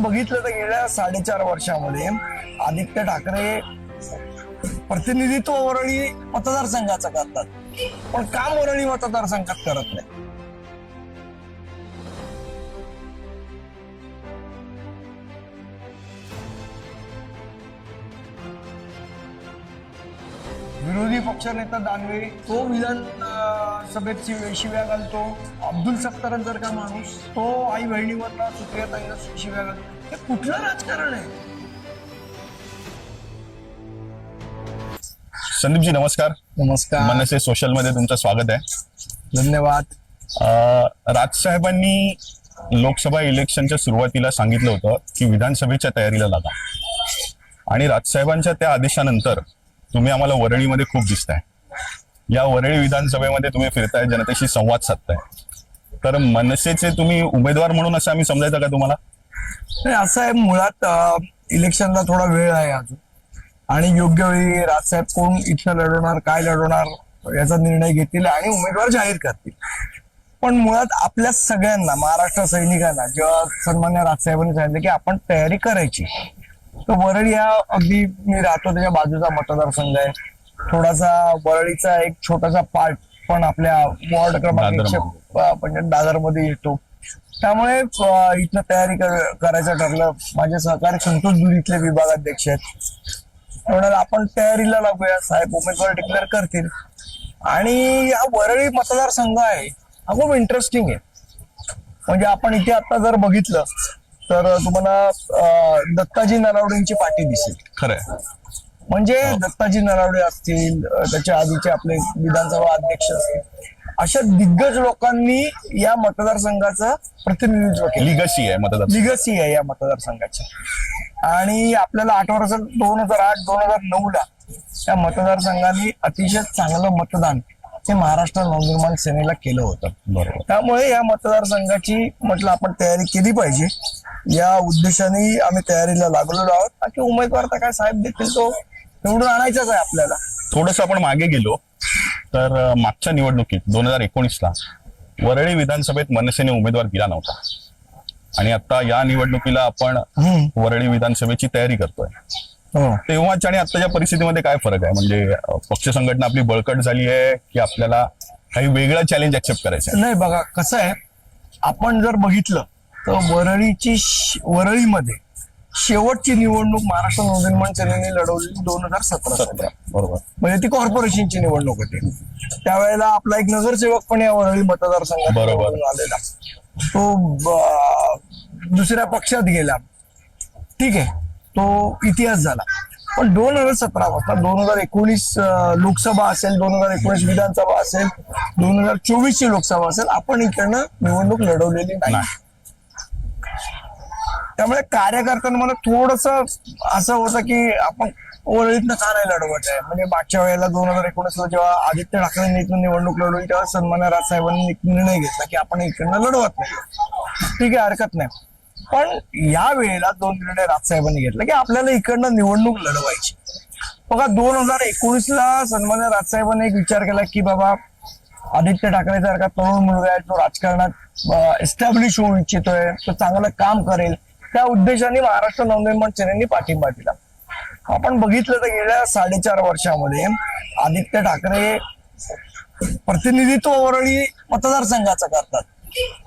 आपण बघितलं तर गेल्या साडेचार वर्षामध्ये आदित्य ठाकरे प्रतिनिधित्व वरळी मतदारसंघाचं करतात. पण काम वरळी मतदारसंघात करत नाही. विरोधी पक्षनेता दानवे तो विधान सभेत शिव- शिव्या घालतो. अब्दुल सत्तारांचा का माणूस तो आई बहिणीवरला सुप्रियाताईंना शिव्या घालतो. हे कुठलं राजकारण आहे? संदीपजी नमस्कार. नमस्कार. मनसे सोशलमध्ये तुमचं स्वागत आहे. धन्यवाद. अं, राजसाहेबांनी लोकसभा इलेक्शनच्या सुरुवातीला सांगितलं होतं की विधानसभेच्या तयारीला लागा. आणि राजसाहेबांच्या त्या आदेशानंतर तुम्ही आम्हाला वरळीमध्ये खूप दिसताय. या वरळी विधानसभेमध्ये तुम्ही फिरताय जनतेशी संवाद साधताय. तर मनसेचे तुम्ही उमेदवार म्हणून असं आम्ही समजायचं का तुम्हाला? नाही असं आहे मुळात इलेक्शनला थोडा वेळ आहे अजून. आणि योग्य वेळी राजसाहेब कोण इथं लढवणार काय लढवणार याचा निर्णय घेतील आणि उमेदवार जाहीर करतील. पण मुळात आपल्या सगळ्यांना महाराष्ट्र सैनिकांना जेव्हा सन्मान्य राजसाहेबांनी सांगितलं की आपण तयारी करायची. तर वरळी हा अगदी मी राहतो त्याच्या बाजूचा मतदारसंघ आहे. थोडासा वरळीचा एक छोटासा पार्ट पण आपल्या वॉर्ड क्रमांक एकशे म्हणजे दादरमध्ये येतो. त्यामुळे इथनं तयारी कर- करायचं ठरलं. माझे सहकारी संतोष दूर इथले विभागाध्यक्ष आहेत. म्हणून आपण तयारीला लागूया. साहेब उमेदवार डिक्लेअर करतील. आणि या वरळी मतदारसंघ आहे. हा खूप इंटरेस्टिंग आहे. म्हणजे आपण इथे आता जर बघितलं तर तुम्हाला दत्ताजी नलावडेंची पाठी दिसेल. खरंय. म्हणजे दत्ताजी नलावडे असतील त्याच्या आधीचे आपले विधानसभा अध्यक्ष असतील अशा दिग्गज लोकांनी या मतदारसंघाचं प्रतिनिधित्व केलं. लिगसी आहे मतदार लिगसी आहे या मतदारसंघाची. आणि आपल्याला आठवण असेल दोन हजार आठ दोन हजार नऊ ला त्या मतदारसंघाने अतिशय चांगलं मतदान हे महाराष्ट्र नवनिर्माण सेनेला केलं होतं. त्यामुळे या मतदारसंघाची म्हटलं आपण तयारी केली पाहिजे. या उद्देशाने आम्ही तयारीला लागलेलो आहोत. बाकी उमेदवार तर काय साहेब देखील तो निवडून आणायचाच आहे आपल्याला. थोडस आपण मागे गेलो तर मागच्या निवडणुकीत दोन हजार एकोणीसला वरळी विधानसभेत मनसेने उमेदवार दिला नव्हता. आणि आता या निवडणुकीला आपण. वरळी विधानसभेची तयारी करतोय. तेव्हाच्या आणि आताच्या परिस्थितीमध्ये काय फरक आहे? म्हणजे पक्ष संघटना आपली बळकट झाली आहे की आपल्याला काही वेगळं चॅलेंज ऍक्सेप्ट करायचं आहे? नाही बघा कसं आहे आपण जर बघितलं तर वरळीची वरळीमध्ये शेवटची निवडणूक महाराष्ट्र नवनिर्माण सेनेने लढवली दोन हजार सतरा सतरा बरोबर. म्हणजे ती कॉर्पोरेशनची निवडणूक होती. त्यावेळेला आपला एक नगरसेवक पण या वरळी मतदारसंघात बरोबर. आलेला. तो दुसऱ्या पक्षात गेला. ठीक आहे. तो इतिहास झाला. पण दोन हजार सतरा पासून दोन हजार एकोणीस लोकसभा असेल दोन हजार एकोणीस विधानसभा असेल दोन हजार चोवीस ची लोकसभा असेल आपण इकडनं निवडणूक लढवलेली नाही. त्यामुळे कार्यकर्त्यांना मला थोडस असं होतं की आपण ओरळीतनं का नाही लढवत आहे? म्हणजे मागच्या वेळेला दोन हजार एकोणीसला जेव्हा आदित्य ठाकरेंनी इथून निवडणूक लढवली तेव्हा सन्मान्य राजसाहेबांनी निर्णय घेतला की आपण इकडनं लढवत नाही. ठीक आहे हरकत नाही. पण या वेळेला दोन निर्णय राजसाहेबांनी घेतला की आपल्याला इकडनं निवडणूक लढवायची. बघा दोन हजार एकोणीसला सन्मान्य राजसाहेबांनी एक विचार केला की बाबा आदित्य ठाकरे सारखा तरुण मुलगा आहे तो राजकारणात एस्टॅब्लिश होऊ इच्छितोय तो चांगलं काम करेल त्या उद्देशाने महाराष्ट्र नवनिर्माण सेनेने पाठिंबा दिला. आपण बघितलं तर गेल्या साडेचार वर्षामध्ये आदित्य ठाकरे प्रतिनिधित्व वरळी मतदारसंघाचं करतात.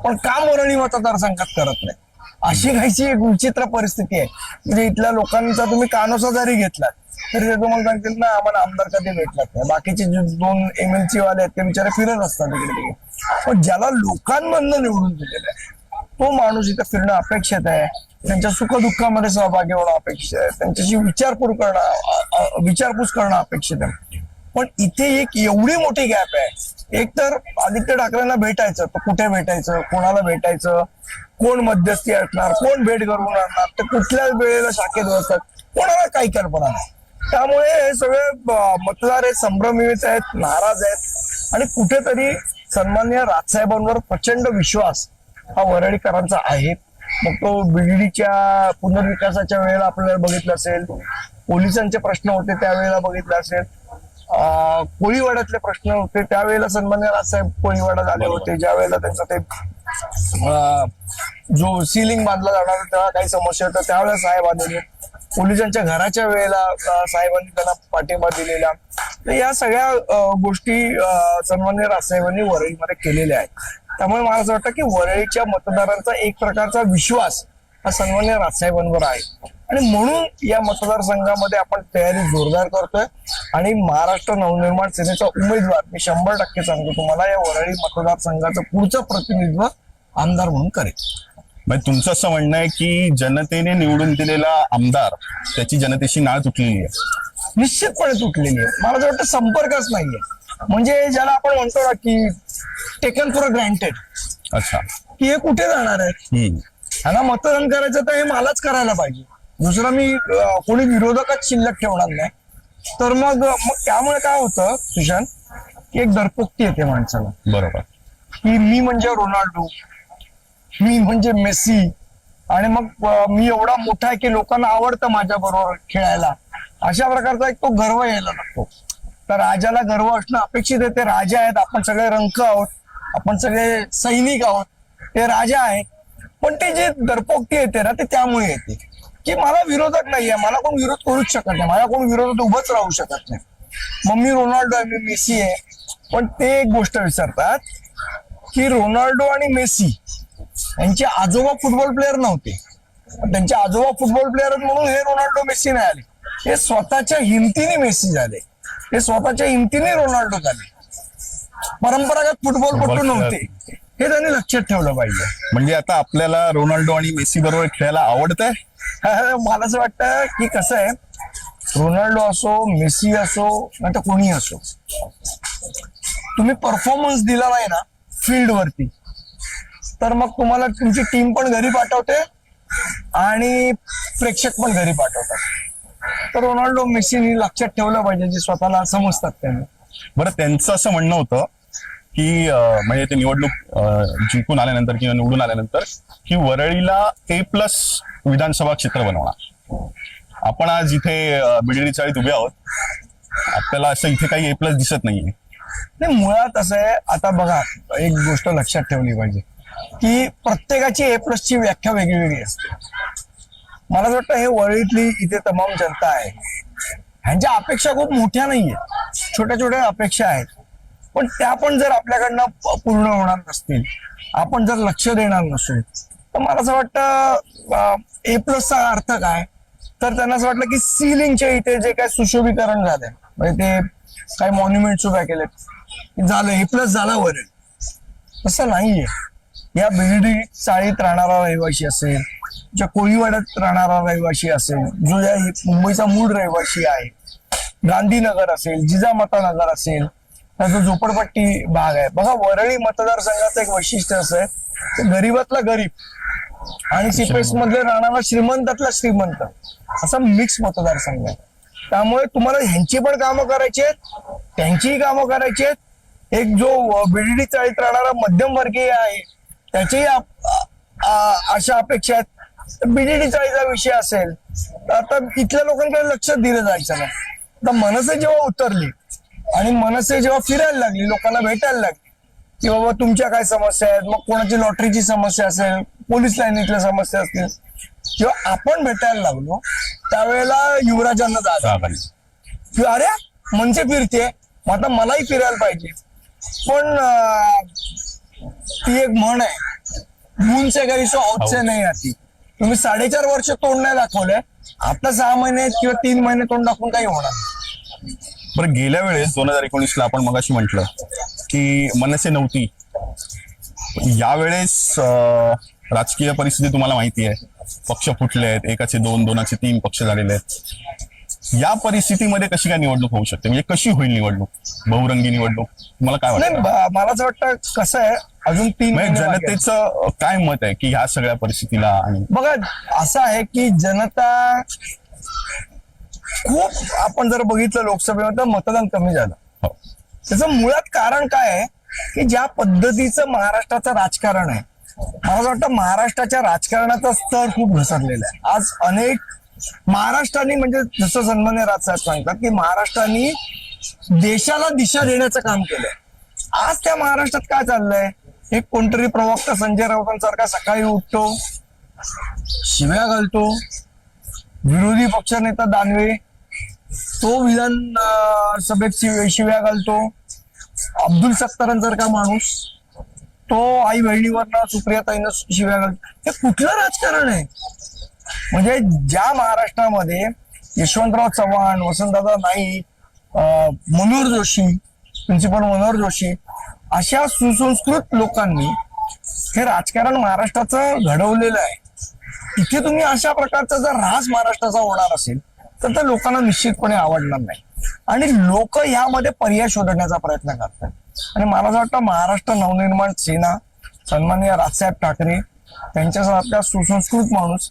पण काम वरळी मतदारसंघात करत नाही अशी काहीची एक विचित्र परिस्थिती आहे. म्हणजे इथल्या लोकांचा तुम्ही कानोसा जरी घेतला तरी ते तुम्हाला सांगतील ना आम्हाला आमदार कधी भेटलात नाही. बाकीचे जे दोन एम एल सी वाले आहेत ते बिचारे फिरत असतात तिकडे तिकडे. पण ज्याला लोकांमधनं निवडून दिलेलं आहे तो माणूस इथं फिरणं अपेक्षित आहे. त्यांच्या सुखदुःखामध्ये सहभागी होणं अपेक्षित आहे. त्यांच्याशी विचारपूस करणं विचारपूस करणं अपेक्षित आहे. पण इथे एक एवढी मोठी गॅप आहे. एक तर आदित्य ठाकरेंना भेटायचं तर कुठे भेटायचं कोणाला भेटायचं? कोण मध्यस्थी असणार कोण भेट करून आणणार तर कुठल्याच वेळेला शाखेत बसतात कोणाला काही कल्पना नाही. त्यामुळे हे सगळे मतदार हे संभ्रमित आहेत नाराज आहेत आणि कुठेतरी सन्मान्य राजसाहेबांवर प्रचंड विश्वास हा वरळीकरांचा आहे. मग तो बिल्डीच्या पुनर्विकासाच्या वेळेला आपल्याला बघितलं असेल पोलिसांचे प्रश्न होते त्यावेळेला बघितलं असेल कोळीवाड्यातले प्रश्न होते. त्यावेळेला सन्मान्य राजसाहेब कोळीवाड्यात आले होते. ज्या वेळेला त्यांचं ते जो सिलिंग बांधला जाणार तेव्हा काही समस्या होत्या त्यावेळेला साहेब आलेले पोलिसांच्या घराच्या वेळेला साहेबांनी त्यांना पाठिंबा दिलेला. तर या सगळ्या गोष्टी सन्मान्य राजसाहेबांनी वरळीमध्ये केलेल्या आहेत. त्यामुळे मला असं वाटतं की वरळीच्या मतदारांचा एक प्रकारचा विश्वास हा सन्मान्य राजसाहेबांवर आहे. आणि म्हणून या मतदारसंघामध्ये आपण तयारी जोरदार करतोय. आणि महाराष्ट्र नवनिर्माण सेनेचा उमेदवार मी शंभर टक्के सांगतो तुम्हाला या वरळी मतदारसंघाचं पुढचं प्रतिनिधित्व आमदार म्हणून करेल. म्हणजे तुमचं असं म्हणणं आहे की जनतेने निवडून दिलेला आमदार त्याची जनतेशी नाळ तुटलेली आहे. निश्चितपणे तुटलेली आहे. मला वाटतं संपर्कच नाहीये. म्हणजे ज्याला आपण म्हणतो ना की टेकन फॉर ग्रँटेड अच्छा. की हे कुठे जाणार हम्म. ह्यांना मतदान करायचं तर हे मलाच करायला पाहिजे. दुसरं मी कोणी विरोधकच शिल्लक ठेवणार नाही. तर मग मग त्यामुळे काय होतं सुशांत की एक दरपोक्ती येते माणसाला. बरोबर. की मी म्हणजे रोनाल्डो मी म्हणजे मेसी आणि मग मी एवढा मोठा आहे की लोकांना आवडतं माझ्या बरोबर खेळायला. अशा प्रकारचा एक तो गर्व यायला लागतो. तर राजाला गर्व असणं अपेक्षित आहे. ते राजा आहेत. आपण सगळे रंक आहोत. आपण सगळे सैनिक आहोत. ते राजा आहेत. पण ते जे दरपोक्ती येते ना ते त्यामुळे येते. की मला विरोधक नाहीये मला कोण विरोध करूच शकत नाही मला कोण विरोधात उभंच राहू शकत नाही. मग मी रोनाल्डो आहे मी मेसी आहे पण ते एक गोष्ट विसरतात की रोनाल्डो आणि मेसी यांचे आजोबा फुटबॉल प्लेअर नव्हते. त्यांचे आजोबा फुटबॉल प्लेअर म्हणून हे रोनाल्डो मेसी नाही आले. हे स्वतःच्या हिमतीने मेसी झाले. हे स्वतःच्या हिमतीने रोनाल्डो झाले. परंपरागत फुटबॉलपटू फुटबॉल नव्हते. हे त्यांनी लक्षात ठेवलं पाहिजे. म्हणजे आता आपल्याला रोनाल्डो आणि मेसी बरोबर खेळायला आवडतंय? मला असं वाटतं की कसं आहे रोनाल्डो असो मेसी असो नाही तर कोणी असो तुम्ही परफॉर्मन्स दिला नाही ना फील्ड वरती तर मग तुम्हाला तुमची टीम पण घरी पाठवते आणि प्रेक्षक पण घरी पाठवतात. तर रोनाल्डो मेसीनी लक्षात ठेवलं पाहिजे जे स्वतःला समजतात त्यांनी. बरं त्यांचं असं म्हणणं होतं की म्हणजे ते निवडणूक जिंकून आल्यानंतर किंवा निवडून आल्यानंतर की वरळीला ए प्लस विधानसभा क्षेत्र बनवणार. आपण आज इथे बिडली चाळीत उभे आहोत. आपल्याला असं इथे काही ए प्लस दिसत नाहीये. नाही मुळात असं आहे आता बघा एक गोष्ट लक्षात ठेवली पाहिजे की प्रत्येकाची ए प्लस ची व्याख्या वेगळी वेगळी असते. मला असं वाटतं हे वरळीतली इथे तमाम जनता आहे. ह्यांच्या अपेक्षा खूप मोठ्या नाहीये छोट्या छोट्या अपेक्षा आहेत. पण त्या पण जर आपल्याकडनं पूर्ण होणार नसतील आपण जर लक्ष देणार नसू तर मला असं वाटतं ए प्लसचा अर्थ काय? तर त्यांना असं वाटलं की सिलिंगच्या इथे जे काय सुशोभीकरण झालंय म्हणजे ते काही मॉन्युमेंट उभ्या केलेत झालं ए प्लस झाला वरेल तसं नाहीये. या बिल्डिंग चाळीत राहणारा रहिवाशी असेल ज्या कोळीवाड्यात राहणारा रहिवासी असेल जो या मुंबईचा मूळ रहिवाशी आहे गांधीनगर असेल जिजामाता नगर असेल त्याचा झोपडपट्टी भाग आहे. बघा वरळी मतदारसंघाचं एक वैशिष्ट्य असं आहे गरीबातला गरीब आणि सिपेस मधले राहणारा श्रीमंतातला श्रीमंत असा मिक्स मतदारसंघ आहे. त्यामुळे तुम्हाला ह्यांची पण कामं करायची आहेत त्यांचीही कामं करायची आहेत. एक जो बिल्डी चाळीत राहणारा मध्यमवर्गीय आहे त्याचीही अशा अपेक्षा आहेत. बीडीडी चाळीचा विषय असेल तर आता इथल्या लोकांकडे लक्ष दिलं जायचं नाही. आता मनसे जेव्हा उतरली आणि मनसे जेव्हा फिरायला लागली लोकांना भेटायला लागली की बाबा तुमच्या काय समस्या आहेत? मग कोणाची लॉटरीची समस्या असेल पोलीस लाईनीतल्या समस्या असतील? जेव्हा आपण भेटायला लागलो त्यावेळेला युवराजांना जागा राग आली. की अरे म्हणजे फिरते मग आता मलाही फिरायला पाहिजे. पण ती एक म्हण आहे मून से घरी सो औत से नाही आती तुम्ही साडेचार वर्ष तोंड नाही दाखवलंय. आता सहा महिने किंवा तीन महिने तोंड दाखवून काही होणार बरं गेल्या वेळेस दोन हजार एकोणीस ला आपण मगाशी म्हटलं की मनसे नव्हती. यावेळेस राजकीय परिस्थिती तुम्हाला माहिती आहे. पक्ष फुटले आहेत एकाचे दोन दोनाचे तीन पक्ष झालेले आहेत. या परिस्थितीमध्ये कशी काय निवडणूक होऊ शकते? म्हणजे कशी होईल निवडणूक? बहुरंगी निवडणूक? तुम्हाला काय वाटतं? मला असं वाटतं कसं आहे अजून तीन म्हणजे. जनतेचं काय मत आहे की ह्या सगळ्या परिस्थितीला आणि बघा असं आहे की जनता खूप आपण जर बघितलं लोकसभेमध्ये तर मतदान कमी झालं. हो. त्याचं मुळात कारण काय आहे? की ज्या पद्धतीचं महाराष्ट्राचं राजकारण आहे मला असं वाटतं महाराष्ट्राच्या राजकारणाचा स्तर खूप घसरलेला आहे. आज अनेक महाराष्ट्राने म्हणजे जसं सन्मान्य राजसाहेब सांगतात की महाराष्ट्राने देशाला दिशा देण्याचं काम केलंय. आज त्या महाराष्ट्रात काय चाललंय? एक कोणतरी प्रवक्ता संजय राऊतांसारखा सकाळी उठतो शिव्या घालतो विरोधी पक्षनेता दानवे तो विधान सभेत शिव- शिव्या घालतो. अब्दुल सत्तारांसारखा माणूस तो आई बहिणीवरनं सुप्रियाताईनं शिव्या घालतो हे कुठलं राजकारण आहे? म्हणजे ज्या महाराष्ट्रामध्ये यशवंतराव चव्हाण वसंतदादा नाईक मनोहर जोशी प्रिन्सिपल मनोहर जोशी अशा सुसंस्कृत लोकांनी हे राजकारण महाराष्ट्राचं घडवलेलं आहे. तिथे तुम्ही अशा प्रकारचा जर राज महाराष्ट्राचा होणार असेल तर त्या लोकांना निश्चितपणे आवडणार नाही. आणि लोक यामध्ये पर्याय शोधण्याचा प्रयत्न करतात. आणि मला असं वाटतं महाराष्ट्र नवनिर्माण सेना सन्माननीय राजसाहेब ठाकरे त्यांच्यासारखा सुसंस्कृत माणूस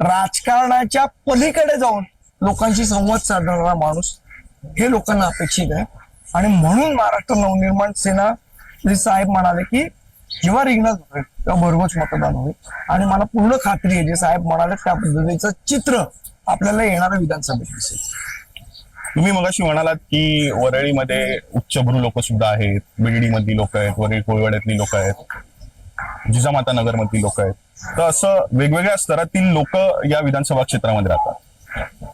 राजकारणाच्या पलीकडे जाऊन लोकांशी संवाद साधणारा माणूस हे लोकांना अपेक्षित आहे. आणि म्हणून महाराष्ट्र नवनिर्माण सेना साहेब म्हणाले की जेव्हा रिंगणात होईल तेव्हा भरघोस मतदान होईल. आणि मला पूर्ण खात्री आहे जे साहेब म्हणाले त्या पद्धतीचं चित्र आपल्याला येणाऱ्या विधानसभेत दिसेल. तुम्ही मगाशी म्हणालात की वरळीमध्ये उच्चभ्रू लोक सुद्धा आहेत बीडडी मधली लोक आहेत वरळी कोळवाड्यातली लोक आहेत जिजामाता नगर मधली लोक आहेत. तर असं वेगवेगळ्या स्तरातील लोक या विधानसभा क्षेत्रामध्ये राहतात.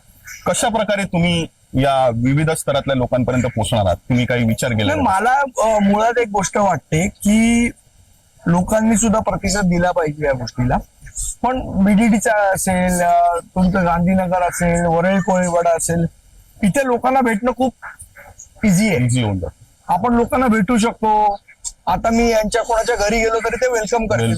कशा प्रकारे तुम्ही या विविध स्तरातल्या लोकांपर्यंत पोहोचणार आहात? तुम्ही काही विचार केला मला मुळात एक गोष्ट वाटते की लोकांनी सुद्धा प्रतिसाद दिला पाहिजे या गोष्टीला. पण बीडीडीचा असेल तुमचं गांधीनगर असेल वरळी कोळीवाडा असेल इथे लोकांना भेटणं खूप इझी आहे. इझी होऊन जातं. आपण लोकांना भेटू शकतो. आता मी यांच्या कोणाच्या घरी गेलो तरी ते वेलकम करतील.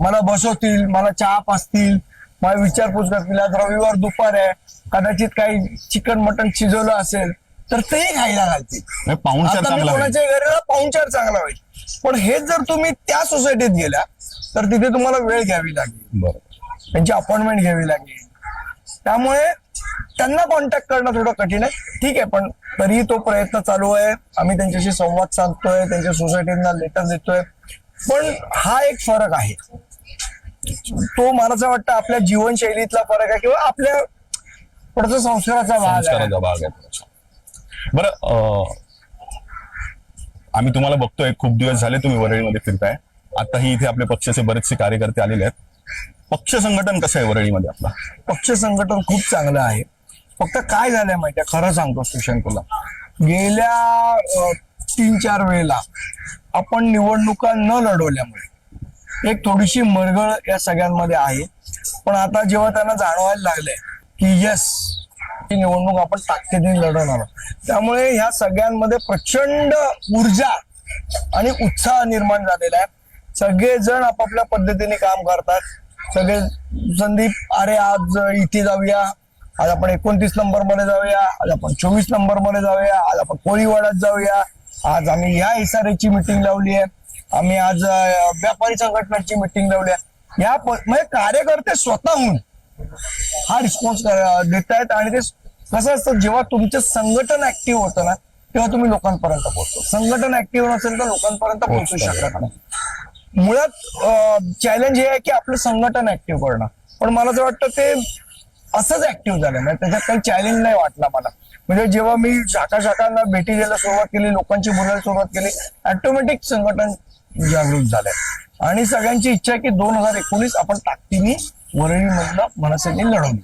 मला. बसवतील मला चहा पाचतील मला विचारपूस करतील. आज रविवार दुपार आहे. कदाचित काही चिकन मटन शिजवलं असेल तर तेही खायला घालतील. पाहुणचार. कोणाच्या घरी पाहुणचार चांगला होईल. पण हेच जर तुम्ही त्या सोसायटीत गेला तर तिथे तुम्हाला वेळ घ्यावी लागेल. त्यांची अपॉइंटमेंट घ्यावी लागेल. त्यामुळे त्यांना कॉन्टॅक्ट करणं थोडं कठीण आहे. ठीक आहे पण तरीही तो प्रयत्न चालू आहे. आम्ही त्यांच्याशी संवाद साधतोय त्यांच्या सोसायटींना लेटर देतोय. पण हा एक फरक आहे. तो मला असं वाटतं आपल्या जीवनशैलीतला फरक आहे किंवा आपल्या थोडासा संस्काराचा भाग आहे. बरं आम्ही तुम्हाला बघतोय खूप दिवस झाले तुम्ही वरळीमध्ये फिरताय. आताही इथे आपले पक्षाचे बरेचसे कार्यकर्ते आलेले आहेत. पक्ष संघटन कसं आहे वरळीमध्ये आपला? पक्ष संघटन खूप चांगलं आहे. फक्त काय झालंय माहितीये? खरं सांगतो सुशांत तुला गेल्या तीन चार वेळेला आपण निवडणुका न लढवल्यामुळे एक थोडीशी मरगळ या सगळ्यांमध्ये आहे. पण आता जेव्हा त्यांना जाणवायला लागलंय की यस ही निवडणूक आपण ताकदीने लढवणार त्यामुळे ह्या सगळ्यांमध्ये प्रचंड ऊर्जा आणि उत्साह निर्माण झालेला आहे. सगळेजण आपापल्या पद्धतीने काम करतात. सगळे संदीप अरे आज इथे जाऊया. आज आपण एकोणतीस नंबरमध्ये जाऊया. आज आपण चोवीस नंबरमध्ये जाऊया. आज आपण कोळीवाड्यात जाऊया. आज आम्ही या इसाऱ्याची मिटिंग लावली आहे. आम्ही आज व्यापारी संघटनाची मिटिंग लावली आहे. या म्हणजे कार्यकर्ते स्वतःहून हा रिस्पॉन्स देत आहेत आणि ते कसं असतं जेव्हा तुमचं संघटन ऍक्टिव्ह होतं ना तेव्हा तुम्ही लोकांपर्यंत पोहोचतो. संघटन ऍक्टिव्ह नसेल तर लोकांपर्यंत पोहोचू शकत नाही. मुळात चॅलेंज हे आहे की आपलं संघटन ऍक्टिव्ह करणं. पण मला असं वाटतं ते असंच ऍक्टिव्ह झालं म्हणजे त्याच्यात काही चॅलेंज नाही वाटला मला. म्हणजे जेव्हा मी शाखा शाखांना भेटी द्यायला सुरुवात केली लोकांची बोलायला सुरुवात केली ऑटोमॅटिक संघटन जागृत झालंय. आणि सगळ्यांची इच्छा आहे की दोन हजार एकोणीस आपण ताकदीने वरळीमधलं मनसेने लढवली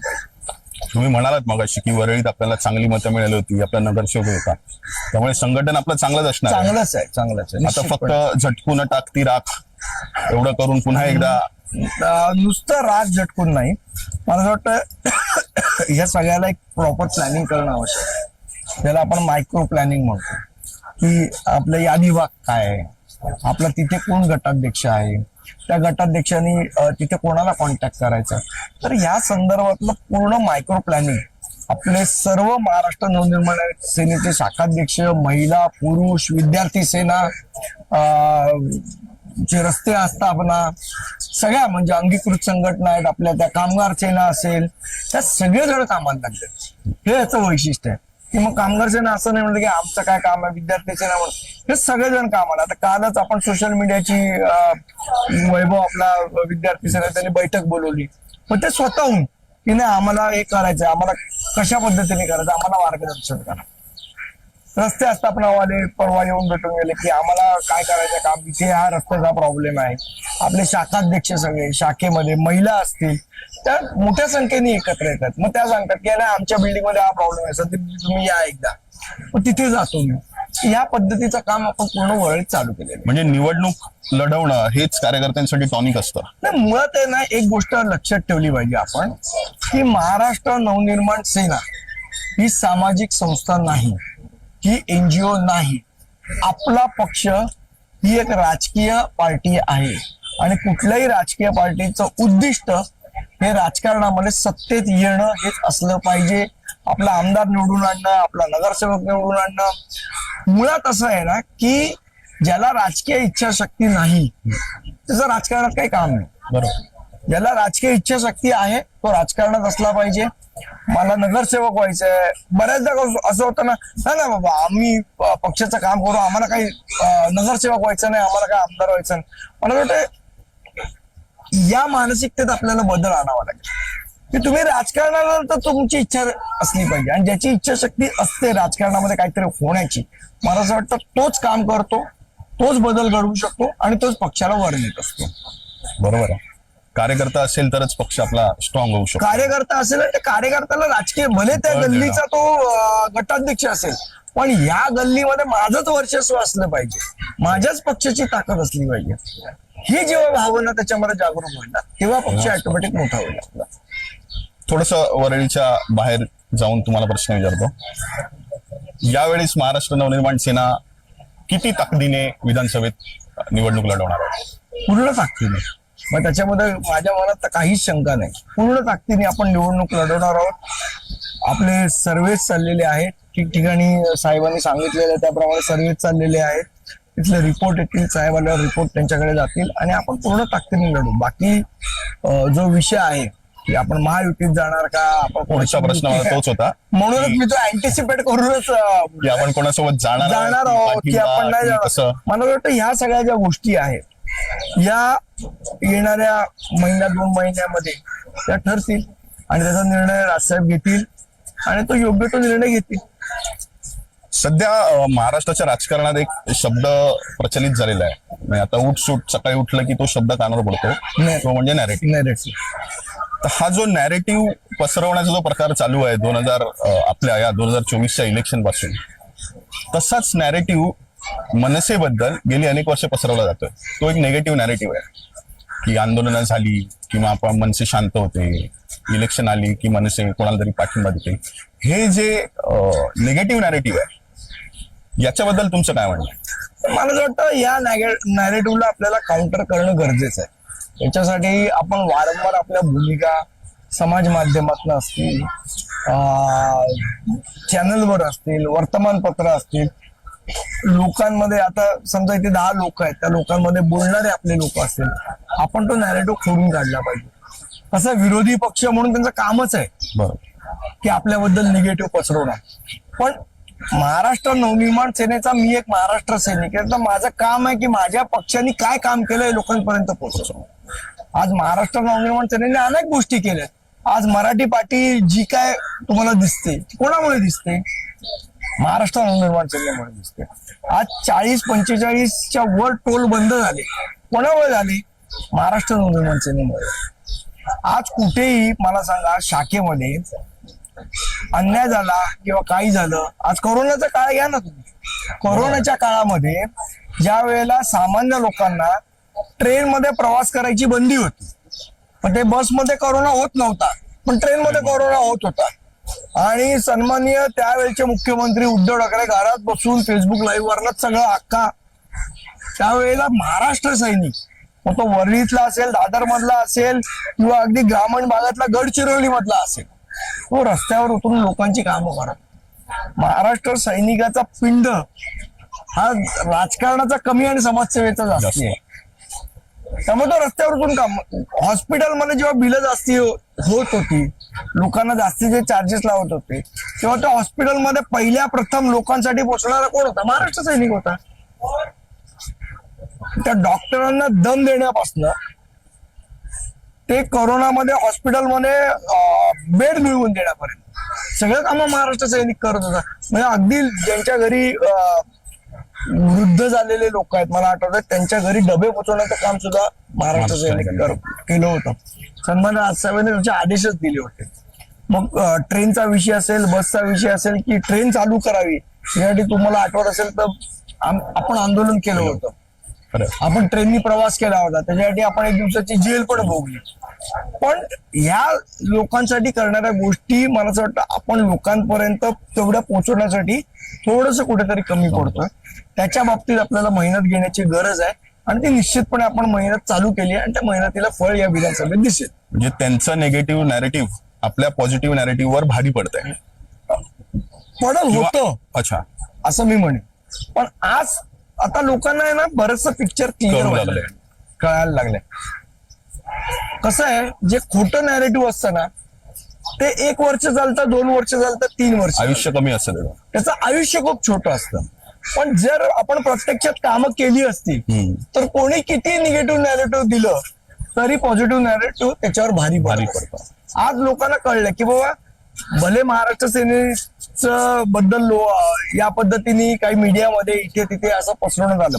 तुम्ही म्हणालात मगाशी की वरळीत आपल्याला चांगली मतं मिळाली होती आपला नगरसेवक होता. त्यामुळे संघटन आपलं चांगलंच असणार आहे. चांगलंच आहे चांगलंच आहे. आता. फक्त झटकून टाकती राख. एवढं करून पुन्हा एकदा अं, नुसतं राज झटकून नाही. मला असं वाटतं या सगळ्याला एक प्रॉपर प्लॅनिंग करणं आवश्यक आहे. त्याला आपण मायक्रो प्लॅनिंग म्हणतो. की आपलं यादी भाग काय आहे? आपला तिथे कोण गटाध्यक्ष आहे? त्या गटाध्यक्षांनी तिथे कोणाला कॉन्टॅक्ट करायचा? तर या संदर्भातलं पूर्ण मायक्रो प्लॅनिंग आपले सर्व महाराष्ट्र नवनिर्माण सेनेचे शाखाध्यक्ष महिला पुरुष विद्यार्थी सेना जे रस्ते आस्थापना सगळ्या म्हणजे अंगीकृत संघटना आहेत आपल्या त्या कामगार सेना असेल त्या सगळेजण कामाला लागले हे याचं वैशिष्ट्य आहे. की मग कामगारचे ना असं नाही म्हणलं की आमचं काय काम आहे विद्यार्थी सेना म्हणून हे सगळेजण कामाला आता कालच आपण सोशल मीडियाची वैभव आपला विद्यार्थी सेना त्यांनी बैठक बोलवली. पण ते स्वतःहून की नाही आम्हाला हे करायचं आम्हाला कशा पद्धतीने करायचं आम्हाला मार्गदर्शन करा. रस्ते आस्थापनावाले परवा येऊन भेटून गेले की आम्हाला काय करायचं काम? इथे हा रस्त्याचा प्रॉब्लेम आहे. आपले शाखाध्यक्ष सगळे शाखेमध्ये महिला असतील त्या मोठ्या संख्येने एकत्र येतात. मग त्या सांगतात की नाही आमच्या बिल्डिंगमध्ये हा प्रॉब्लेम आहे. सध्या तुम्ही या एकदा. मग तिथे जातो मी. ह्या पद्धतीचं काम आपण पूर्ण वळीत चालू केलेलं. म्हणजे निवडणूक लढवणं हेच कार्यकर्त्यांसाठी टॉनिक असतं. नाही मुळात आहे ना एक गोष्ट लक्षात ठेवली पाहिजे आपण की महाराष्ट्र नवनिर्माण सेना ही सामाजिक संस्था नाही. ही एनजीओ नाही. आपला पक्ष ही एक राजकीय पार्टी आहे. आणि कुठल्याही राजकीय पार्टीचं उद्दिष्ट हे राजकारणामध्ये सत्तेत येणं हेच असलं पाहिजे. आपला आमदार निवडून आणणं आपला नगरसेवक निवडून आणणं. मुळात असं आहे ना की ज्याला राजकीय इच्छाशक्ती नाही त्याचं राजकारणात काही काम नाही. बरोबर. ज्याला राजकीय इच्छाशक्ती आहे तो राजकारणात असला पाहिजे. मला नगरसेवक व्हायचंय. बऱ्याचदा असं होतं ना नाही ना बाबा आम्ही पक्षाचं काम करू आम्हाला काही नगरसेवक व्हायचं नाही आम्हाला काही आमदार व्हायचं नाही. मला वाटतं या मानसिकतेत आपल्याला बदल आणावा लागेल. की तुम्ही राजकारणाला तर तुमची इच्छा असली पाहिजे. आणि ज्याची इच्छाशक्ती असते राजकारणामध्ये काहीतरी होण्याची मला असं वाटतं तोच काम करतो तोच बदल घडवू शकतो आणि तोच पक्षाला वर नेत असतो. बरोबर आहे. कार्यकर्ता असेल तरच पक्ष आपला स्ट्रॉंग होऊ शकतो. कार्यकर्ता असेल तर कार्यकर्त्याला राजकीय भले त्या गल्लीचा तो अं, गटाध्यक्ष असेल पण या गल्लीमध्ये माझंच वर्चस्व असलं पाहिजे. माझ्याच पक्षाची ताकद असली पाहिजे. ही जेव्हा भावना त्याच्यामध्ये जागरूक होईल ना तेव्हा पक्ष ऑटोमॅटिक मोठा होईल आपला. थोडस वरळीच्या बाहेर जाऊन तुम्हाला प्रश्न विचारतो. यावेळेस महाराष्ट्र नवनिर्माण सेना किती ताकदीने विधानसभेत निवडणूक लढवणार आहे? पूर्ण ताकदीने. मग त्याच्यामध्ये माझ्या मनात तर काहीच शंका नाही. पूर्ण ताकदीने आपण निवडणूक लढवणार आहोत. आपले सर्वेच चाललेले आहेत. ठिकठिकाणी साहेबांनी सांगितलेलं त्याप्रमाणे सर्वेच चाललेले आहेत. तिथले रिपोर्ट येतील साहेब आल्यावर रिपोर्ट त्यांच्याकडे जातील आणि आपण पूर्ण ताकदीने लढू. बाकी जो विषय आहे की आपण महायुतीत जाणार का आपण पुढचा प्रश्न तोच होता. म्हणूनच मी तो अँटिसिपेट करूनच आपण कोणासोबत जाणार आहात, जाणार आहोत की आपण नाही जाणार. मला वाटतं ह्या सगळ्या ज्या गोष्टी आहेत या येणाऱ्या महिन्या दोन महिन्यामध्ये त्या ठरतील आणि त्याचा निर्णय राजसाहेब घेतील आणि तो योग्य तो निर्णय घेतील. सध्या अं, महाराष्ट्राच्या राजकारणात एक शब्द प्रचलित झालेला आहे. म्हणजे आता उठ सूट सकाळी उठलं की तो शब्द कानावर पडतो. तो म्हणजे नॅरेटिव्ह नॅरेटिव्ह तर हा जो नॅरेटिव्ह पसरवण्याचा जो प्रकार चालू आहे दोन हजार आपल्या या दोन हजार चोवीसच्या इलेक्शनपासून तसाच नॅरेटिव्ह मनसेबद्दल गेली अनेक वर्ष पसरवला जातोय. तो एक नेगेटिव्ह नॅरेटिव्ह आहे. की आंदोलनं झाली किंवा आपण मनसे शांत होते इलेक्शन आली की मनसे कोणाला तरी पाठिंबा देते हे जे नेगेटिव्ह नॅरेटिव्ह आहे याच्याबद्दल तुमचं काय म्हणणं आहे? मला असं वाटतं या नॅरेटिव्हला आपल्याला काउंटर करणं गरजेचं आहे. त्याच्यासाठी आपण वारंवार आपल्या भूमिका समाज माध्यमातून असतील चॅनलवर असतील वर्तमानपत्र असतील लोकांमध्ये आता समजा इथे दहा लोक आहेत त्या लोकांमध्ये बोलणारे आपले लोक असतील आपण तो नॅरेटिव्ह खोडून काढला पाहिजे. कसं विरोधी पक्ष म्हणून त्यांचं कामच आहे. की आपल्याबद्दल निगेटिव्ह पसरवणं पण महाराष्ट्र नवनिर्माण सेनेचा मी एक महाराष्ट्र सैनिक आहे. तर माझं काम आहे की माझ्या पक्षाने काय काम केलंय लोकांपर्यंत पोहोचवणं आज महाराष्ट्र नवनिर्माण सेनेने अनेक गोष्टी केल्या आज मराठी पार्टी जी काय तुम्हाला दिसते कोणामुळे दिसते? महाराष्ट्र निर्माण झाल्यामुळे दिसते. आज चाळीस पंचेचाळीसच्या वर टोल बंद झाले. कोणामुळे झाले? महाराष्ट्र नवनिर्माण सेनेमुळे. आज कुठेही मला सांगा शाखेमध्ये अन्याय झाला किंवा काही झालं आज कोरोनाचा काळ घ्या ना तुम्ही. कोरोनाच्या काळामध्ये ज्या वेळेला सामान्य लोकांना ट्रेन मध्ये प्रवास करायची बंदी होती. पण ते बसमध्ये कोरोना होत नव्हता. पण ट्रेनमध्ये कोरोना होत होता. आणि सन्माननीय त्यावेळचे मुख्यमंत्री उद्धव ठाकरे घरात बसून फेसबुक लाईव्ह वरनच सगळं अख्खा त्यावेळेला महाराष्ट्र सैनिक मग तो वर्णीतला असेल दादर मधला असेल किंवा अगदी ग्रामीण भागातला गडचिरोली मधला असेल तो रस्त्यावर उतरून लोकांची कामं करत महाराष्ट्र सैनिकाचा पिंड हा राजकारणाचा कमी आणि समाजसेवेचा जास्त. आहे त्यामुळे तो रस्त्यावर काम हॉस्पिटलमध्ये जेव्हा बिलं जास्ती हो- होत होती लोकांना जास्तीचे चार्जेस लावत होते तेव्हा त्या हॉस्पिटलमध्ये पहिल्या प्रथम लोकांसाठी पोचणारा कोण होता? महाराष्ट्र सैनिक होता. त्या डॉक्टरांना दम देण्यापासून ते कोरोनामध्ये हॉस्पिटलमध्ये बेड मिळवून देण्यापर्यंत. सगळं कामं महाराष्ट्र सैनिक करत होता. म्हणजे अगदी ज्यांच्या घरी वृद्ध झालेले लोक आहेत. मला आठवतं त्यांच्या घरी डबे पोचवण्याचं काम सुद्धा महाराष्ट्र सैनिक केलं होतं. सन्मान राजसाहेबांनी त्याचे आदेशच दिले होते. मग ट्रेनचा विषय असेल बसचा विषय असेल की ट्रेन चालू करावी यासाठी तुम्हाला आठवत असेल तर आपण आंदोलन केलं होतं. खरं. आपण ट्रेननी प्रवास केला होता. त्याच्यासाठी आपण एक दिवसाची जेल पण भोगली. पण ह्या लोकांसाठी करणाऱ्या गोष्टी मला असं वाटतं आपण लोकांपर्यंत तेवढ्या पोहोचवण्यासाठी थोडस कुठेतरी कमी पडतोय. त्याच्या बाबतीत आपल्याला मेहनत घेण्याची गरज आहे आणि ती निश्चितपणे आपण मेहनत चालू केली आणि त्या मेहनतीला फळ या विधानसभेत दिसेल. म्हणजे त्यांचं नेगेटिव्ह नॅरेटिव्ह आपल्या पॉझिटिव्ह नॅरेटिव्ह वर भारी पडत आहे पडल होतं. अच्छा. असं मी म्हणेन. पण आज आता लोकांना आहे ना बरचसं पिक्चर क्लिअर व्हायला. कळायला लागलंय. कसं आहे जे खोटं नॅरेटिव्ह असतं ना ते एक वर्ष चालतं दोन वर्ष चालतं तीन वर्ष आयुष्य कमी असेल त्याचं. त्याचं आयुष्य खूप छोटं असतं पण जर आपण प्रत्यक्षात कामं केली असतील हम्म. तर कोणी किती निगेटिव्ह नॅरेटिव्ह दिलं तरी पॉझिटिव्ह नॅरेटिव्ह त्याच्यावर भारी भारी पडतं. पडतं आज लोकांना कळलं की बाबा भले महाराष्ट्र सेनेचं बद्दल लो या पद्धतीने काही मीडियामध्ये इथे तिथे असं पसरवण्यात आलं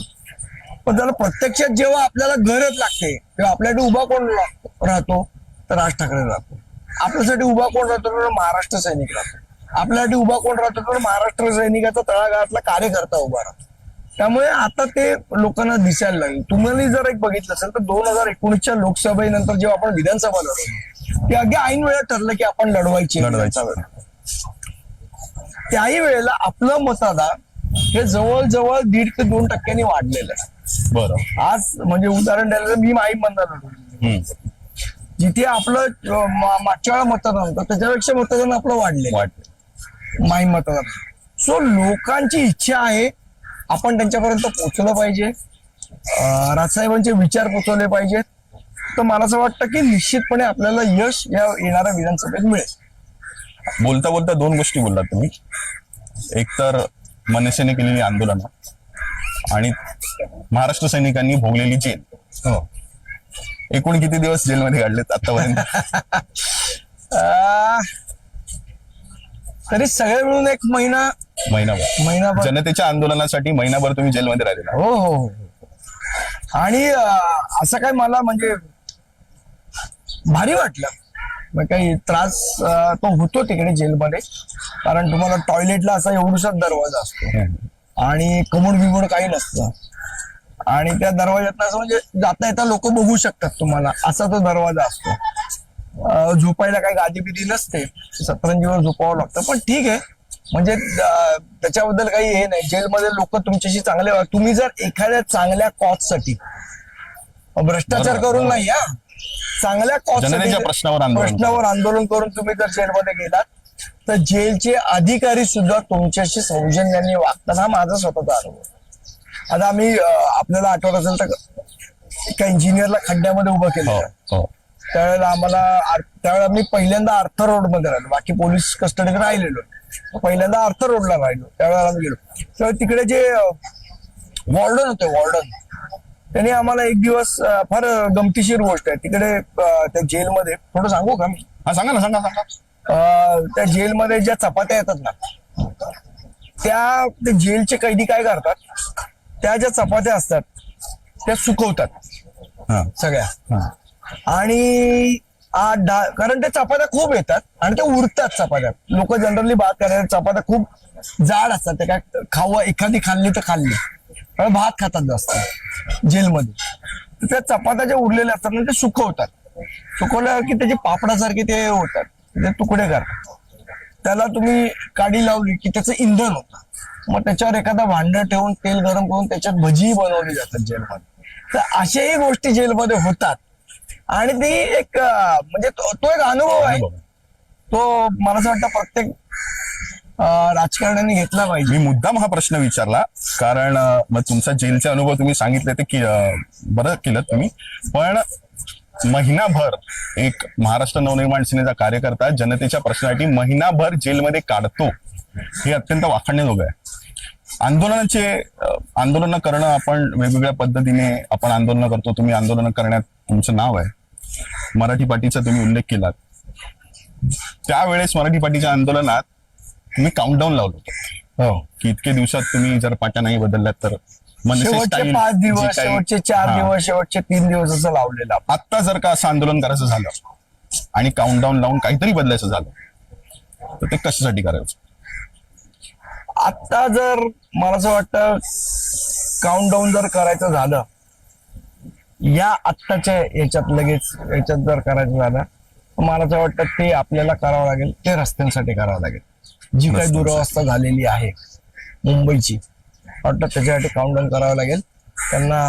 पण त्याला प्रत्यक्षात जेव्हा आपल्याला गरज लागते तेव्हा आपल्यासाठी उभा कोण राहतो? तर राज ठाकरे राहतो. आपल्यासाठी उभा कोण राहतो तर महाराष्ट्र सैनिक राहतो. आपल्यासाठी उभा कोण राहतो तर महाराष्ट्र सैनिकाचा तळागाळातला कार्यकर्ता उभा राहतो. त्यामुळे आता ते लोकांना दिसायला लागेल. तुम्हाला जर एक बघितलं असेल तर दोन हजार एकोणीसच्या लोकसभेनंतर जेव्हा आपण विधानसभा लढवली ते अगदी ऐन वेळा ठरलं की आपण लढवायची लढवायची. त्याही वेळेला आपलं मतदान हे जवळजवळ दीड ते दोन टक्क्यांनी वाढलेलं आहे. बरं. आज म्हणजे उदाहरण द्यायला तर मी लढवलं हम्म. जिथे आपलं मागच्या वेळा मतदान होतं त्याच्यापेक्षा मतदान आपलं वाढले माहीम मतदान. सो लोकांची इच्छा आहे आपण त्यांच्यापर्यंत पोहोचलं पाहिजे. राजसाहेबांचे विचार पोहोचवले पाहिजेत. तर मला असं वाटतं की निश्चितपणे आपल्याला यश या येणाऱ्या विधानसभेत मिळेल. बोलता बोलता दोन गोष्टी बोललात तुम्ही. एक तर मनसेने केलेली आंदोलनं. आणि महाराष्ट्र सैनिकांनी भोगलेली जेल. हो. एकूण किती दिवस जेलमध्ये काढलेत आतापर्यंत? तरी सगळे मिळून एक महिना महिनाभर. महिनाभर. जनतेच्या आंदोलनासाठी महिनाभर तुम्ही जेलमध्ये राहिलेला हो हो हो. आणि अं, असं काय मला म्हणजे भारी वाटलं. मग काही त्रास अं, तो होतो तिकडे जेलमध्ये. कारण तुम्हाला टॉयलेटला असा एवढूसा दरवाजा असतो. आणि कमोड बिमोड काही नसतं. आणि त्या दरवाज्यात असं म्हणजे जाता येता लोक बघू शकतात तुम्हाला. असा तो दरवाजा असतो. झोपायला काही गादी बिदी नसते. सतरंजीवर झोपावं लागतं. पण ठीक आहे. म्हणजे त्याच्याबद्दल काही हे नाही. जेलमध्ये लोक तुमच्याशी चांगले तुम्ही जर एखाद्या चांगल्या कॉजसाठी भ्रष्टाचार करून नाही हा. चांगल्या आंदोलन प्रश्नावर आंदोलन करून तुम्ही जर जेलमध्ये गेलात तर जेलचे अधिकारी सुद्धा तुमच्याशी सौजन्याने वागतात. हा माझा स्वतःचा अनुभव. आता आम्ही आपल्याला आठवत असेल तर एका इंजिनियरला खड्ड्यामध्ये उभं केलं हो होतं. हो. त्यावेळेला आम्हाला त्यावेळेला मी पहिल्यांदा अर्थ रोडमध्ये राहिलो. बाकी पोलीस कस्टडीत राहिलेलो पहिल्यांदा अर्थ रोडला राहिलो. त्यावेळेला आम्ही गेलो. तर तिकडे जे वॉर्डन होते वॉर्डन. त्यांनी आम्हाला एक दिवस फार गमतीशीर गोष्ट आहे. तिकडे त्या जेलमध्ये थोडं सांगू का मी? हा सांगा ना सांगा सांगा. त्या जेलमध्ये ज्या चपात्या येतात ना त्या ते जेलचे कैदी काय करतात? त्या ज्या चपात्या असतात त्या सुकवतात. सगळ्या. हा. आणि आ, डा- कारण त्या चपात्या खूप येतात आणि त्या उरतात चपात्या. लोक जनरली भात करायला चपात्या खूप जाड असतात. ते काय खावं एखादी खाल्ली तर खाल्ली. भात खातात जास्त जेलमध्ये. त्या चपात्या ज्या उरलेल्या असतात ना ते सुकवतात. सुकवल्यावर की त्याचे पापडासारखे ते होतात. ते तुकडे करतात त्याला तुम्ही काडी लावली की त्याचं इंधन होतं. मग त्याच्यावर एखादा भांड ठेवून तेल गरम करून त्याच्यात भजी बनवली जातात जेलमध्ये. तर अशाही गोष्टी जेलमध्ये होतात. आणि ती एक म्हणजे तो तो एक अनुभव आहे. तो मला असं वाटतं प्रत्येक राजकारण्याने घेतला पाहिजे. मी मुद्दाम हा प्रश्न विचारला. कारण मग तुमचा जेलचे अनुभव तुम्ही सांगितले ते बरं केलं तुम्ही. पण महिनाभर एक महाराष्ट्र नवनिर्माण सेनेचा कार्यकर्ता जनतेच्या प्रश्नासाठी महिनाभर जेलमध्ये काढतो. हे अत्यंत वाखाणण्याजोगं आहे. आंदोलनाचे आंदोलनं करणं आपण वेगवेगळ्या पद्धतीने आपण आंदोलनं करतो. तुम्ही आंदोलनं करण्यात तुमचं नाव आहे. मराठी पार्टीचा तुम्ही उल्लेख केलात. त्यावेळेस मराठी पार्टीच्या आंदोलनात तुम्ही काउंटडाऊन लावलं होतं. हो. की इतके दिवसात तुम्ही जर पाट्या नाही बदलल्यात तर शेवटचे style पाच दिवस शेवटचे चार. दिवस शेवटचे तीन दिवस असं लावलेलं. आत्ता जर का असं आंदोलन करायचं झालं आणि काउंटडाऊन लावून काहीतरी बदलायचं झालं तर ते कशासाठी करायचं आत्ता जर मला असं वाटतं काउंटडाऊन जर करायचं झालं या आत्ताच्या याच्यात लगेच याच्यात जर करायचं झालं तर मला असं वाटतं ते आपल्याला करावं लागेल ते रस्त्यांसाठी करावं लागेल जी काही. दुरवस्था झालेली आहे मुंबईची वाटतं त्याच्यासाठी काउंटडाऊन करावं लागेल. त्यांना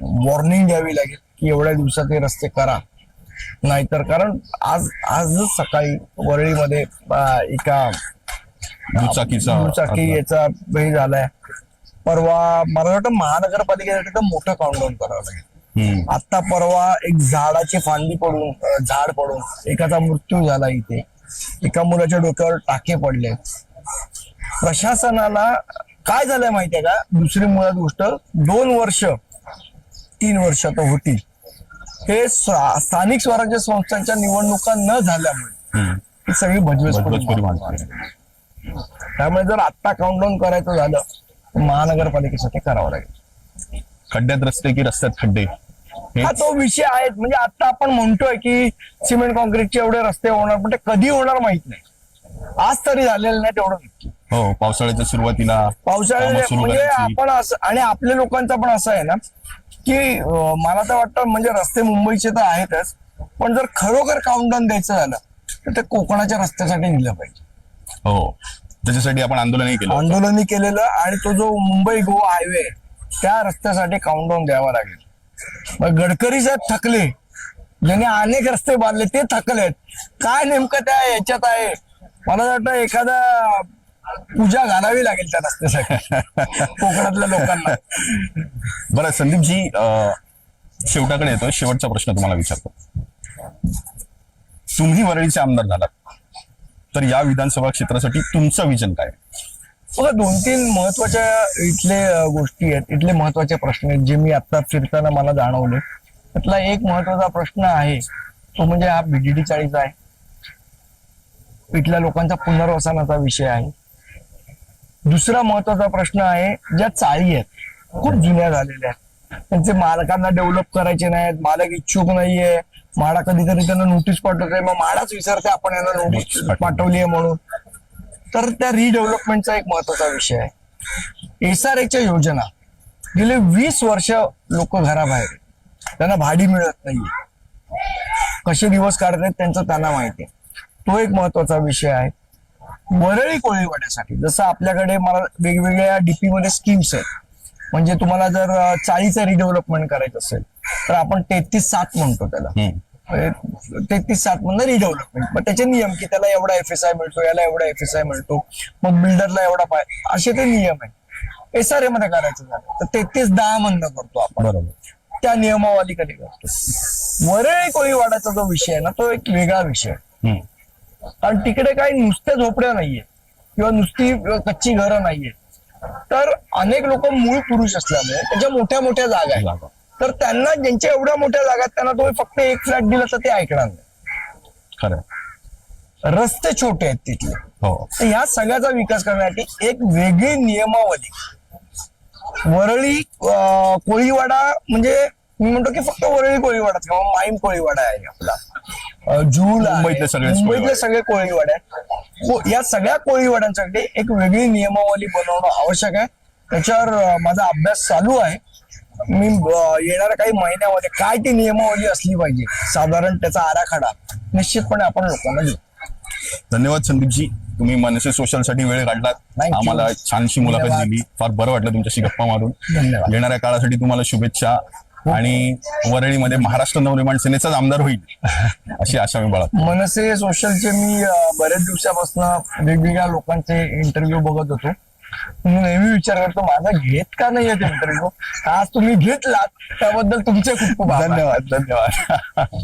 वॉर्निंग द्यावी लागेल की एवढ्या दिवसात हे रस्ते करा. नाहीतर कारण आज आजच सकाळी वरळीमध्ये एका दुचाकीचा दुचाकी याचा हे झालाय. परवा मला वाटतं महानगरपालिकेसाठी तर मोठं काउंटडाऊन करावं लागेल. आता परवा एक झाडाची फांदी पडून झाड पडून एकाचा मृत्यू झाला इथे. एका मुलाच्या डोक्यावर टाके पडले. प्रशासनाला काय झालंय माहितीये का दुसरी मुळात गोष्ट दोन वर्ष तीन वर्ष आता होतील हे स्थानिक स्वराज्य संस्थांच्या निवडणुका न झाल्यामुळे. ही सगळी. आहेत. त्यामुळे जर आत्ता काउंटडाऊन करायचं झालं तर महानगरपालिकेसाठी करावं लागेल खड्ड्यात रस्ते की रस्त्यात खड्डे हे हा तो विषय आहे म्हणजे आता आपण म्हणतोय की सिमेंट कॉन्क्रीटचे एवढे रस्ते होणार पण ते कधी होणार माहीत नाही आज तरी झालेलं नाही तेवढं. हो पावसाळ्याच्या सुरुवातीला कामं सुरू म्हणजे करायची. आपण असं आणि आपल्या लोकांचं पण असं आहे ना की अं, मला तर वाटतं म्हणजे रस्ते मुंबईचे तर आहेतच पण जर खरोखर काउंटडाऊन द्यायचं झालं तर ते कोकणाच्या रस्त्यासाठी दिलं पाहिजे. हो. त्याच्यासाठी आपण आंदोलनही केलं होतं. आंदोलनही केलेलं आणि तो जो मुंबई गोवा हायवे त्या रस्त्यासाठी काउंटडाऊन द्यावा लागेल. मग गडकरी साहेब थकले. ज्यांनी अनेक रस्ते बांधले ते थकलेत. काय नेमकं त्या याच्यात आहे? मला वाटतं एखादा पूजा घालावी लागेल त्या रस्त्यासाठी. कोकणातल्या लोकांना. बरं संदीपजी अं, शेवटाकडे येतो शेवटचा प्रश्न तुम्हाला विचारतो. तुम्ही वरळीचे आमदार झालात. तर या विधानसभा क्षेत्रासाठी तुमचं विजन काय? बघा दोन तीन महत्त्वाच्या इथले अ, गोष्टी आहेत. इथले महत्त्वाचे प्रश्न आहेत जे मी आता फिरताना मला जाणवले. त्यातला एक महत्त्वाचा प्रश्न आहे तो म्हणजे हा बीडीडी चाळीचा आहे. इथल्या लोकांचा पुनर्वसनाचा विषय आहे. दुसरा महत्त्वाचा प्रश्न आहे ज्या चाळी आहेत खूप जुन्या झालेल्या आहेत. त्यांचे मालकांना डेव्हलप करायचे नाहीत मालक इच्छुक नाहीये. माडा कधीतरी त्यांना नोटीस पाठवते मग माडाच विचारते आपण यांना नोटीस पाठवली आहे म्हणून. तर त्या रिडेव्हलपमेंटचा एक महत्त्वाचा विषय आहे. एसआरएच्या योजना. गेले वीस वर्ष लोक घराबाहेर. त्यांना भाडी मिळत नाहीये. कसे दिवस काढत आहेत त्यांचं त्यांना माहिती आहे. तो एक महत्त्वाचा विषय आहे. वरळी कोळीवाड्यासाठी जसं आपल्याकडे मला वेगवेगळ्या डीपी मध्ये स्कीम्स आहेत. म्हणजे तुम्हाला जर चाळीचं रिडेव्हलपमेंट करायचं असेल तर आपण तेहतीस सात म्हणतो त्याला. तेहतीस सात मधनं रिडेव्हलपमेंट मग त्याचे नियम की त्याला एवढा एफ एस आय मिळतो याला एवढा एफ एस आय मिळतो मग बिल्डरला एवढा पाय असे ते नियम आहे एस आर ए मध्ये करायचं झालं तर तेहतीस दहा मधनं करतो आपण. बरोबर. त्या नियमावलीकडे करतो. वरळी कोळीवाडाचा जो विषय आहे ना तो एक वेगळा विषय आहे. कारण तिकडे काही नुसत्या झोपड्या नाहीये. किंवा नुसती कच्ची घरं नाहीये. तर अनेक लोक मूळ पुरुष असल्यामुळे त्याच्या मोठ्या मोठ्या जागा आहेत. तर त्यांना ज्यांच्या एवढ्या मोठ्या जागा आहेत त्यांना तुम्ही फक्त एक फ्लॅट दिला तर ते ऐकणार नाही. खरं रस्ते छोटे आहेत तिथले. हो. तर ह्या सगळ्याचा विकास करण्यासाठी एक वेगळी नियमावली. वरळी कोळीवाडा म्हणजे मी म्हणतो की फक्त वरळी कोळीवाडाच किंवा माईम कोळीवाडा आहे आपला. जूल. मुंबईतले मुंबईतले. सगळे कोळीवाडे आहेत को- या सगळ्या कोळीवाड्यांसाठी एक वेगळी नियमावली बनवणं आवश्यक आहे. त्याच्यावर माझा अभ्यास चालू आहे. मी येणाऱ्या काही महिन्यामध्ये काय ती नियमावली असली पाहिजे? साधारण त्याचा आराखडा. निश्चितपणे आपण लोकांना देऊ. धन्यवाद संदीपजी. तुम्ही मनसे सोशलसाठी वेळ काढलात. आम्हाला छानशी मुलाखत. दिली. फार बरं वाटलं तुमच्याशी गप्पा मारून. धन्यवाद. येणाऱ्या काळासाठी तुम्हाला शुभेच्छा. आणि वरळीमध्ये महाराष्ट्र नवनिर्माण सेनेचाच आमदार होईल अशी आशा मी बाळगतो. मनसे सोशलचे मी बऱ्याच दिवसापासून वेगवेगळ्या लोकांचे इंटरव्ह्यू बघत होतो. मी नेहमी विचार करतो माझा घेत का नाही येत इंटरव्ह्यू आज तुम्ही घेतलात त्याबद्दल तुमचे खूप खूप. धन्यवाद धन्यवाद.